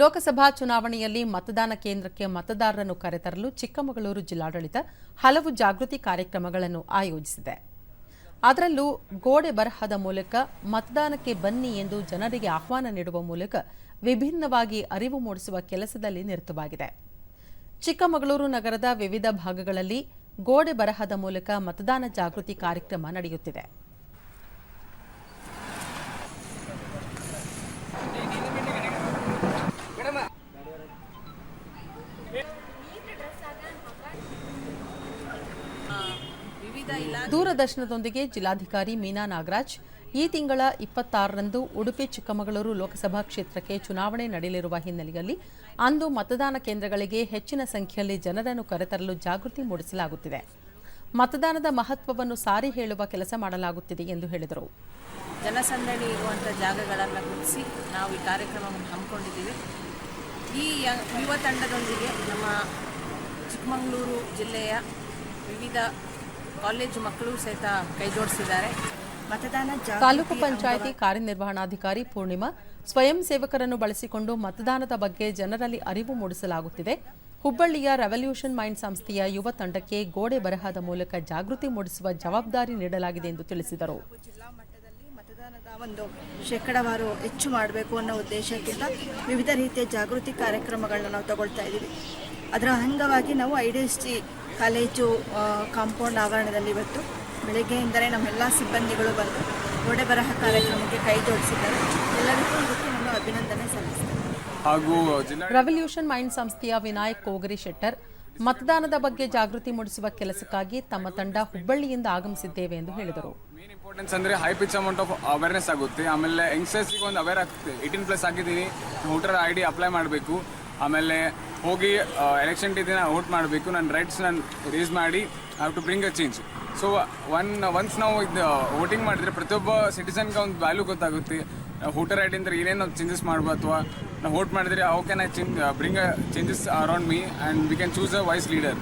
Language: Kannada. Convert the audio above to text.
ಲೋಕಸಭಾ ಚುನಾವಣೆಯಲ್ಲಿ ಮತದಾನ ಕೇಂದ್ರಕ್ಕೆ ಮತದಾರರನ್ನು ಕರೆತರಲು ಚಿಕ್ಕಮಗಳೂರು ಜಿಲ್ಲಾಡಳಿತ ಹಲವು ಜಾಗೃತಿ ಕಾರ್ಯಕ್ರಮಗಳನ್ನು ಆಯೋಜಿಸಿದೆ. ಅದರಲ್ಲೂ ಗೋಡೆ ಬರಹದ ಮೂಲಕ ಮತದಾನಕ್ಕೆ ಬನ್ನಿ ಎಂದು ಜನರಿಗೆ ಆಹ್ವಾನ ನೀಡುವ ಮೂಲಕ ವಿಭಿನ್ನವಾಗಿ ಅರಿವು ಮೂಡಿಸುವ ಕೆಲಸದಲ್ಲಿ ನಿರತವಾಗಿದೆ. ಚಿಕ್ಕಮಗಳೂರು ನಗರದ ವಿವಿಧ ಭಾಗಗಳಲ್ಲಿ ಗೋಡೆ ಬರಹದ ಮೂಲಕ ಮತದಾನ ಜಾಗೃತಿ ಕಾರ್ಯಕ್ರಮ ನಡೆಯುತ್ತಿದೆ. ದೂರದರ್ಶನದೊಂದಿಗೆ ಜಿಲ್ಲಾಧಿಕಾರಿ ಮೀನಾ ನಾಗರಾಜ್, ಈ ತಿಂಗಳ ಇಪ್ಪತ್ತಾರರಂದು ಉಡುಪಿ ಚಿಕ್ಕಮಗಳೂರು ಲೋಕಸಭಾ ಕ್ಷೇತ್ರಕ್ಕೆ ಚುನಾವಣೆ ನಡೆಯಲಿರುವ ಹಿನ್ನೆಲೆಯಲ್ಲಿ ಅಂದು ಮತದಾನ ಕೇಂದ್ರಗಳಿಗೆ ಹೆಚ್ಚಿನ ಸಂಖ್ಯೆಯಲ್ಲಿ ಜನರನ್ನು ಕರೆತರಲು ಜಾಗೃತಿ ಮೂಡಿಸಲಾಗುತ್ತಿದೆ. ಮತದಾನದ ಮಹತ್ವವನ್ನು ಸಾರಿ ಹೇಳುವ ಕೆಲಸ ಮಾಡಲಾಗುತ್ತಿದೆ ಎಂದು ಹೇಳಿದರು. ಜನಸಂದಣಿ ಇರುವಂಥ ಜಾಗಗಳನ್ನು ಗುರುತಿಸಿ ನಾವು ಈ ಕಾರ್ಯಕ್ರಮವನ್ನು ಹಮ್ಮಿಕೊಂಡಿದ್ದೀವಿ. ಈ ಯುವ ತಂಡದೊಂದಿಗೆ ನಮ್ಮ ಚಿಕ್ಕಮಗಳೂರು ಜಿಲ್ಲೆಯ ವಿವಿಧ ಕಾಲೇಜು ಮಕ್ಕಳು ಸಹಿತ ಕೈಜೋಡಿಸಿದ್ದಾರೆ ಮತದಾನ ಜಾಗೃತಿ ತಾಲೂಕು ಪಂಚಾಯಿತಿ ಕಾರ್ಯನಿರ್ವಹಣಾಧಿಕಾರಿ ಪೂರ್ಣಿಮಾ ಸ್ವಯಂ ಸೇವಕರನ್ನು ಬಳಸಿಕೊಂಡು ಮತದಾನದ ಬಗ್ಗೆ ಜನರಲ್ಲಿ ಅರಿವು ಮೂಡಿಸಲಾಗುತ್ತಿದೆ. ಹುಬ್ಬಳ್ಳಿಯ ರೆವಲ್ಯೂಷನ್ ಮೈಂಡ್ ಸಂಸ್ಥೆಯ ಯುವ ತಂಡಕ್ಕೆ ಗೋಡೆ ಬರಹದ ಮೂಲಕ ಜಾಗೃತಿ ಮೂಡಿಸುವ ಜವಾಬ್ದಾರಿ ನೀಡಲಾಗಿದೆ ಎಂದು ತಿಳಿಸಿದರು. ಜಿಲ್ಲಾ ಮಟ್ಟದಲ್ಲಿ ಮತದಾನದ ಒಂದು ಶೇಕಡಾವಾರು ಹೆಚ್ಚು ಮಾಡಬೇಕು ಅನ್ನೋ ಉದ್ದೇಶಕ್ಕಿಂತ ವಿವಿಧ ರೀತಿಯ ಜಾಗೃತಿ ಕಾರ್ಯಕ್ರಮಗಳನ್ನ ನಾವು ತಗೊಳ್ತಾ ಇದ್ದೀವಿ. ಅದರ ಅಂಗವಾಗಿ ನಾವು I D S T college compound ಆವರಣದಲ್ಲಿ ಇವತ್ತು ಬೆಳಗ್ಗೆಯಿಂದಲೇ ನಮ್ಮೆಲ್ಲ ಸಿಬ್ಬಂದಿಗಳು ಬಂದು ಗೋಡೆ ಬರಹ ಕಾರ್ಯಕ್ರಮಕ್ಕೆ ಕೈ ಜೋಡಿಸಿದ್ದಾರೆ. ಎಲ್ಲರಿಗೂ ಇದಕ್ಕೆ ನಾನು ಅಭಿನಂದನೆ ಸಲ್ಲಿಸ್ತೇನೆ. ಹಾಗೂ ರೆವಲ್ಯೂಷನ್ ಮೈಂಡ್ ಸಂಸ್ಥೆಯ ವಿನಾಯಕ್ ಕೋಗರಿ ಶೆಟ್ಟರ್ ಮತದಾನದ ಬಗ್ಗೆ ಜಾಗೃತಿ ಮೂಡಿಸುವ ಕೆಲಸಕ್ಕಾಗಿ ತಮ್ಮ ತಂಡ ಹುಬ್ಬಳ್ಳಿಯಿಂದ ಆಗಮಿಸಿದ್ದೇವೆ ಎಂದು ಹೇಳಿದರು. ಮೇನ್ ಇಂಪಾರ್ಟೆನ್ಸ್ ಅಂದ್ರೆ high pitch amount of awareness ಆಗುತ್ತೆ. ಆಮೇಲೆ ಯಂಗ್ಸ್ಟರ್ಸ್ಗೆ ಒಂದು ಅವೇರ್ ಆಗ್ತದೆ. ಏಯ್ಟೀನ್ ಪ್ಲಸ್ ಆಗಿದ್ದೀನಿ. ವೋಟರ್ ಐ ಡಿ ಅಪ್ಲೈ ಮಾಡಬೇಕು. ಆಮೇಲೆ ಹೋಗಿ ಎಲೆಕ್ಷನ್ ಡೇ ದಿನ ವೋಟ್ ಮಾಡಬೇಕು, ನನ್ನ ರೈಟ್ಸ್ ನಾನು ರೇಸ್ ಮಾಡಿ have to bring a change so one once ನಾವು ಇದು ವೋಟಿಂಗ್ ಮಾಡಿದರೆ ಪ್ರತಿಯೊಬ್ಬ ಸಿಟಿಸನ್ಗೆ ಒಂದು ವ್ಯಾಲ್ಯೂ ಗೊತ್ತಾಗುತ್ತೆ. ವೋಟರ್ ಐ ಡಿ ಅಂದರೆ ಏನೇನು ಚೇಂಜಸ್ ಮಾಡ್ಬೋದು ಅಥವಾ ನಾವು ವೋಟ್ ಮಾಡಿದರೆ how can I change bring a changes around me and we can choose a wise leader